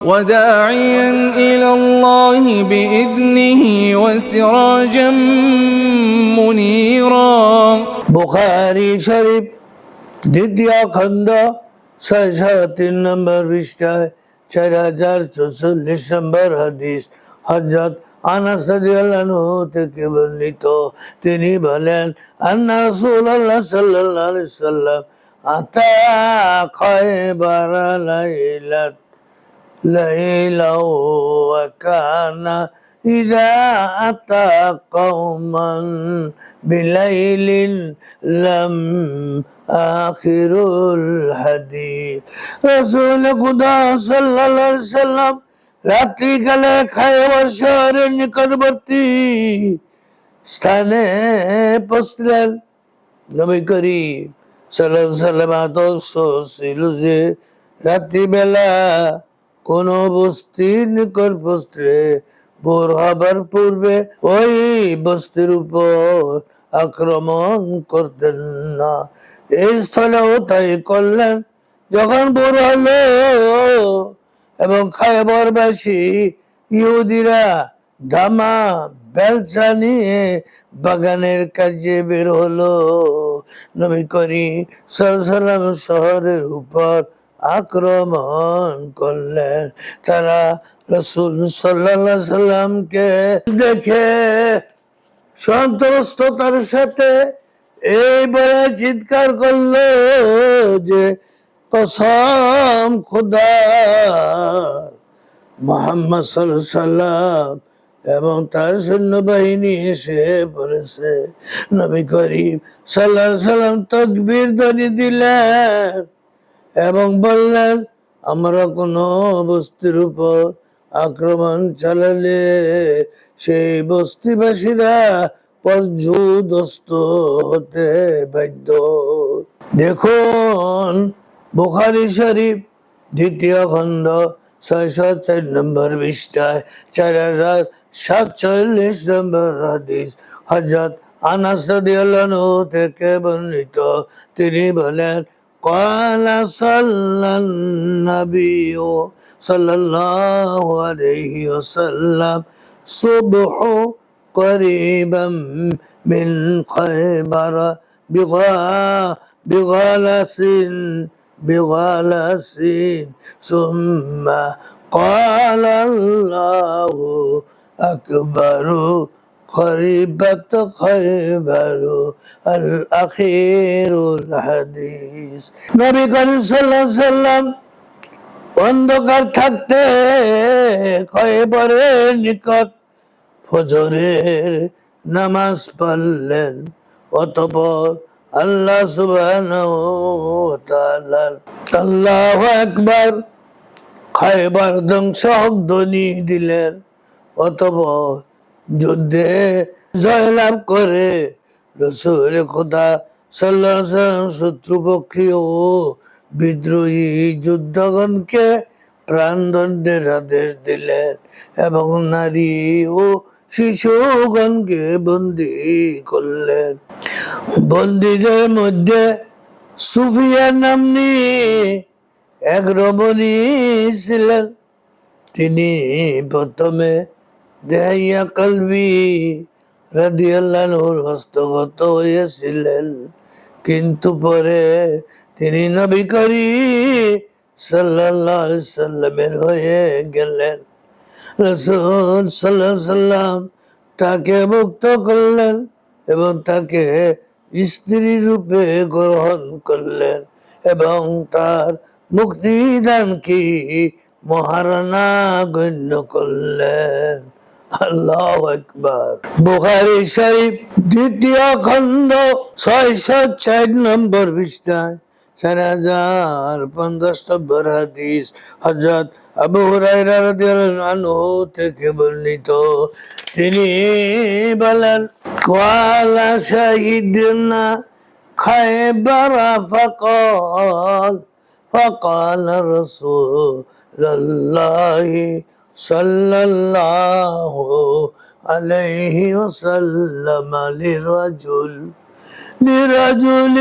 وداعيا إلى الله بإذنه وسراجا منيرا বুখারি শরীফ দ্বিতীয় খণ্ড ছয়শ তিন নম্বর পৃষ্ঠায় চার হাজার চৌচল্লিশ নম্বর হাদিস হজরত আনাস রাদিয়াল্লাহু থেকে বর্ণিত তিনি বলেন আন্না রাসূলুল্লাহ সাল্লাল্লাহু আলাইহি সাল্লাম আতা খায়বার লাইলাত ليلا وكان إذا أتى قوما بليل لم آخر الحديث رسول خدا صلى الله عليه وسلم রাত্রিকালে খাইবার শহরের নিকটবর্তী স্থানে পৌঁছলেন নবী করিম সাল্লাহ সাল্লাম আদর্শ ছিল যে রাত্রিবেলা কোন বস্তির নিকট বসতে ভোর হবার পূর্বে ওই বস্তির উপর আক্রমণ করতেন না। এই স্থলেও তাই করলেন। যখন ভোর হলো এবং খায়বরবাসী ইহুদিরা ধামা বেলচা নিয়ে বাগানের কাজে বের হলো। নবী করি সালাম শহরের উপর আক্রমণ করলেন তারা রসুল সাল্লাহ সাল্লামকে দেখে সন্ত্রস্ততার সাথে এই বলে চিৎকার করল যে, কসম খুদা মোহাম্মদ সাল্লাম এবং তার সৈন্যবাহিনী এসে পড়েছে। নবী করিম সাল্লাহ সাল্লাম তকবীর ধ্বনি দিলেন। এবং বললেন, আমরা কোনো বস্তির উপর আক্রমণ চালালে সেই বস্তিবাসীরা পর্যুদস্ত হতে বাধ্য। দেখুন, বুখারি শরীফ, দ্বিতীয় খণ্ড, ছয়শো চার নম্বর পৃষ্ঠায়, চার হাজার সাতচল্লিশ নম্বর হাদিস। হজরত আনাস থেকে বর্ণিত। তিনি বলেন قال صلى النبي صلى الله عليه وسلم صبح قريبا من خيبر بغا بغلس بغلس ثم قال الله أكبر خريبت خيبر الأخير الحديث নবী করিম সাল্লাল্লাহু আলাইহি সাল্লাম অন্ধকার থাকতে খয়বরের নিকট ফজরের নামাজ পড়লেন অতপর আল্লাহ সুবহানাহু ওয়া তাআলা আল্লাহু আকবার খায়বার ধ্বংস ধ্বনি দিলেন অতপর যুদ্ধে জয়লাভ করে রসুল খোদা সাল্লাহ শত্রুপক্ষী ও বিদ্রোহী যুদ্ধগণকে প্রাণদণ্ডের আদেশ দিলেন এবং নারী ও শিশুগণকে বন্দি করলেন। বন্দীদের মধ্যে সুফিয়া নামনি এক রমণী ছিলেন। তিনি প্রথমে দেহাইয়া হস্তগত হয়েছিলেন কিন্তু পরে তিনি নবী করি আলাইহি সাল্লামের হয়ে গেলেন। রাসূল আলাইহি সাল্লাম তাকে মুক্ত করলেন এবং তাকে স্ত্রী রূপে গ্রহণ করলেন এবং তার মুক্তিদান কি মহারানা গণ্য করলেন। আল্লাহ একবার বুখারি শরীফ, দ্বিতীয় খণ্ড, ছয়শো চার নম্বর পৃষ্ঠায়। চার হাজার পঞ্চাশ নম্বর হাদিস হজরত আবু হুরাইরা রাদিয়াল্লাহু থেকে বর্ণিত। তিনি বলেন, কোয়ালা শাহিদিনা খায়বার ফাকাল ফাকাল রাসূলুল্লাহ صلى الله عليه وسلم لرجل لرجل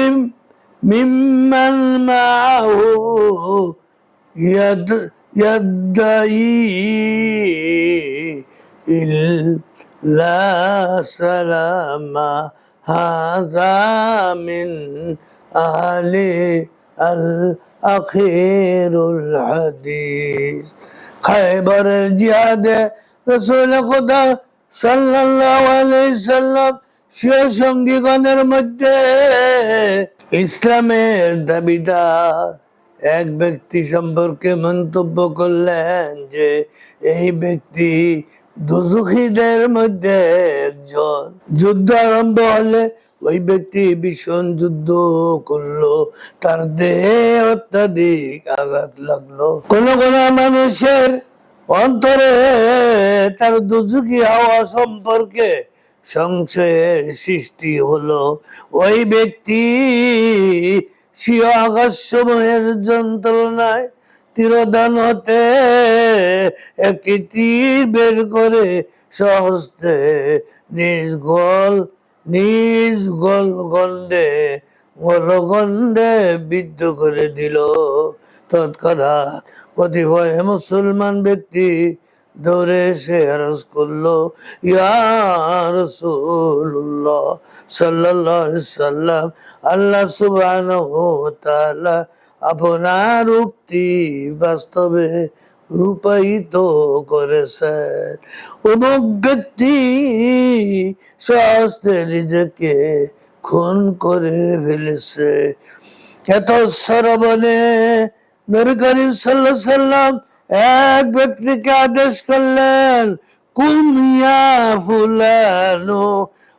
ممن معه يد يدعي إلا سلاما هذا من أهل الأخير الحديث. খাইবারের জিহাদে রসুল খোদা সাল্লাল্লাহু আলাইহি সাল্লাম শিয়া সঙ্গীগণের মধ্যে ইসলামের দাবিদার। এক ব্যক্তি সম্পর্কে মন্তব্য করলেন যে, এই ব্যক্তি দুজুখীদের মধ্যে একজন। যুদ্ধ আরম্ভ হলে ওই ব্যক্তি ভীষণ যুদ্ধ করল। তার দেহে অত্যাধিক আঘাত লাগল। কোন কোন মানুষের অন্তরে তার দুজুকি হওয়া সম্পর্কে সংশয়ের সৃষ্টি হলো। ওই ব্যক্তি স্বীয় যন্ত্রণায় তীরদান হতে একটি তীর বের করে সহস্তে নিজ গল নিজ গল গন্ডে গলগন্ডে বিদ্ধ করে দিল। তৎক্ষণাৎ কতিপয় মুসলমান ব্যক্তি দৌড়ে এসে আরজ করল, ইয়া রাসূলুল্লাহ সাল্লাল্লাহু আলাইহি সাল্লাম, আল্লাহ তাআলা আপনার উক্তি বাস্তবে রূপায়িত করেছে। অমুক ব্যক্তি নিজেকে খুন করে ফেলেছে। এত সরবনে নবী সাল্লাল্লাহু সাল্লাম এক ব্যক্তিকে আদেশ করলেন, কুমিয়া ফুলানো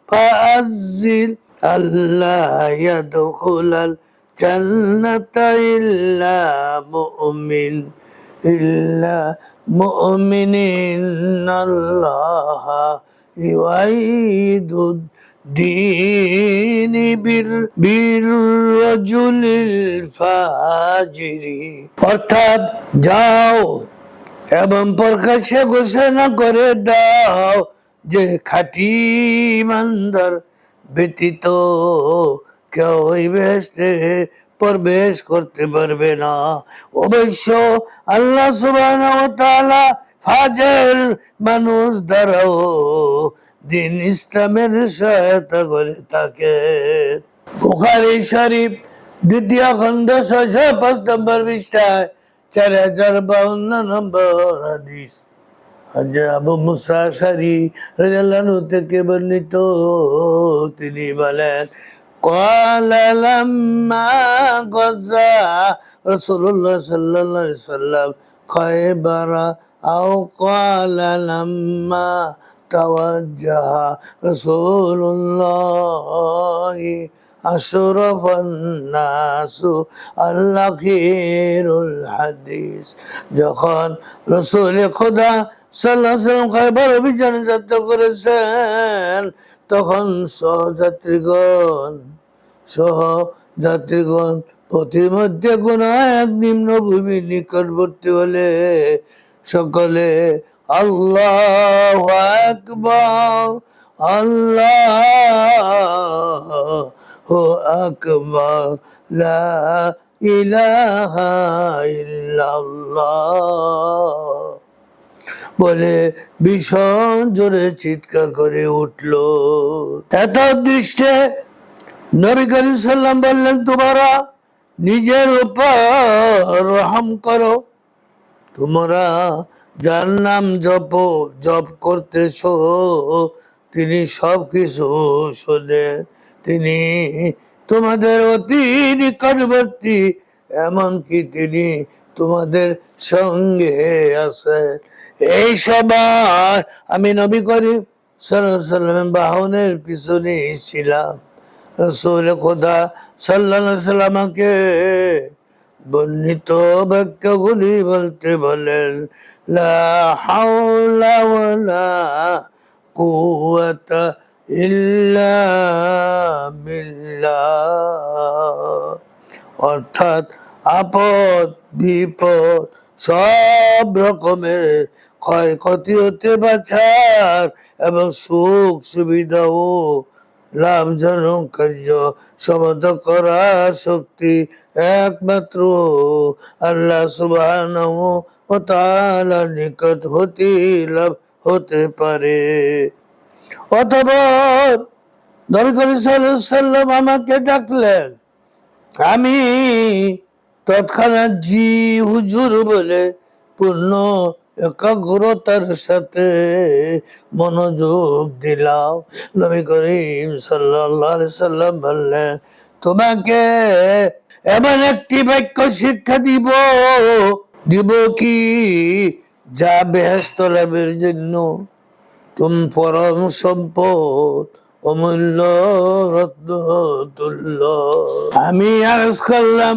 ফাজিল আল্লাহ ইয়াদখুলাল জান্নাতা ইল্লা মুমিন। আল্লাহ ইউআইদুদ দিনী বীর বীর রজুলিল ফাজিরি অর্থাৎ যাও এবং প্রকাশ্যে ঘোষণা করে দাও যে খাঁটি ইমানদার ব্যতীত কেউ বেহেশতে প্রবেশ করতে পারবে না। অবশ্য আল্লাহ তাআলা ফাজের মানুষ দ্বারাও দিন ইসলামের সহায়তা করে থাকে। বুখারী শরীফ, দ্বিতীয় খণ্ড, ছয়শো পাঁচ নম্বর পৃষ্ঠায়, চার হাজার বাউন্ন নম্বর হাদিস। আবু মুসা শারি রাদিয়াল্লাহু থেকে বর্ণিত, তিনি বলেন قال لما غزا رسول الله صلى الله عليه وسلم خيبر أو قال لما توجه رسول الله أشرف الناس الأخير الحديث যখন রসুল খোদা সাল্লাহ সাল্লাম খাইবার অভিযানে যাত্রা করেছেন তখন সহযাত্রীগণ সহ যাত্রীগণ প্রতিমধ্যে কোন এক নিম্ন ভূমির নিকটবর্তী হলে সকলে আল্লাহ আকবর আল্লাহ আকবর, লা ইলাহা ইল্লাল্লাহ। বলে ভীষণ জোরে চিৎকার করে উঠল। এত দৃষ্টে নবী করিম সাল্লাম বললেন, তোমরা নিজের উপর রহম করো। তোমরা যার নাম জপ জপ করতেছ। তিনি সব কিছু শোনেন তিনি তোমাদের অতি নিকটবর্তী, এমনকি তিনি তোমাদের সঙ্গে আছে। এই সময় আমি নবী করি সাল্লাম বাহনের পিছনে ছিলাম। রসুল খোদা সাল্লাহ সাল্লামকে বর্ণিত বাক্যগুলি বলতে বলেন, লা হাওলা ইল্লা বিল্লাহ। অর্থাৎ আপদ, বিপদ, সব রকমের ক্ষয়ক্ষতি হতে বাঁচার এবং সুখ সুবিধাও লাভজনক কার্য সমাধ করার শক্তি একমাত্র আল্লাহ সুবহানাহু ও তালার নিকট হতে লাভ হতে পারে। নবী করিম সাল্লাম আমাকে ডাকলেন, আমি তৎক্ষণাৎ জি হুজুর বলে, পূর্ণ একাগ্রতার সাথে মনোযোগ দিলাম। নবী করিম আলাইহি সাল্লাম বললেন, তোমাকে এমন একটি বাক্য শিক্ষা দিব দিব কি? যা বেহেস্ত লাভের জন্য। তুম পরম সম্পদ, অমূল্য রত্ন তুল্য। আমি আরজ করলাম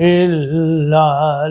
العالمين